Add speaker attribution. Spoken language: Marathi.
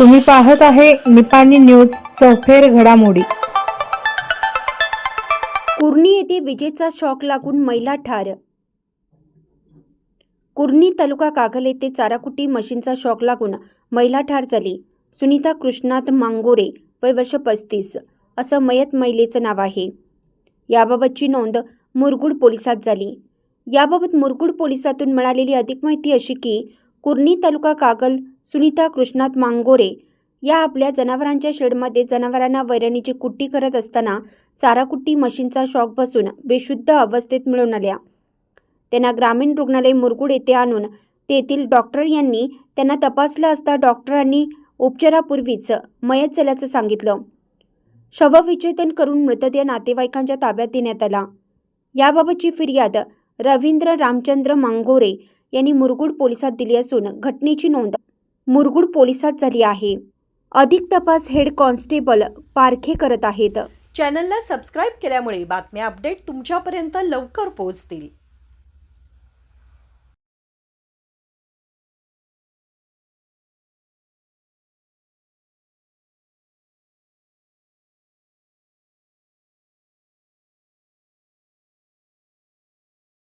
Speaker 1: तुम्ही पाहत आहे निपाणी न्यूज सफेर घडामोडी.
Speaker 2: कुर्णी येथे विजेचा शॉक लागून महिला ठार. कुर्णी तालुका कागल येथे चाराकुटी मशीनचा शॉक लागून महिला ठार झाली. सुनीता कृष्णात मांगोरे वय वर्ष पस्तीस असं मयत महिलेचं नाव आहे. याबाबतची नोंद मुरगुड पोलिसात झाली. याबाबत मुरगुड पोलिसातून मिळालेली अधिक माहिती अशी की कुर्णी तालुका कागल सुनीता कृष्णात मांगोरे या आपल्या जनावरांच्या शेडमध्ये जनावरांना वैरणीची कुट्टी करत असताना चाराकुट्टी मशीनचा शॉक बसून बेशुद्ध अवस्थेत मिळून आल्या. त्यांना ग्रामीण रुग्णालय मुरगुड येथे आणून तेथील डॉक्टर यांनी त्यांना तपासलं असता डॉक्टरांनी उपचारापूर्वीच मयत झाल्याचं सांगितलं. शवविच्छेदन करून मृतदेह नातेवाईकांच्या ताब्यात देण्यात आला. याबाबतची फिर्याद रवींद्र रामचंद्र मांगोरे यांनी मुरगुड पोलिसात दिली असून घटनेची नोंद मुरगुड पोलिसात झाली आहे. अधिक तपास हेड कॉन्स्टेबल पारखे करत आहेत.
Speaker 3: चॅनलला सबस्क्राईब केल्यामुळे बातम्या अपडेट तुमच्यापर्यंत लवकर पोहोचतील.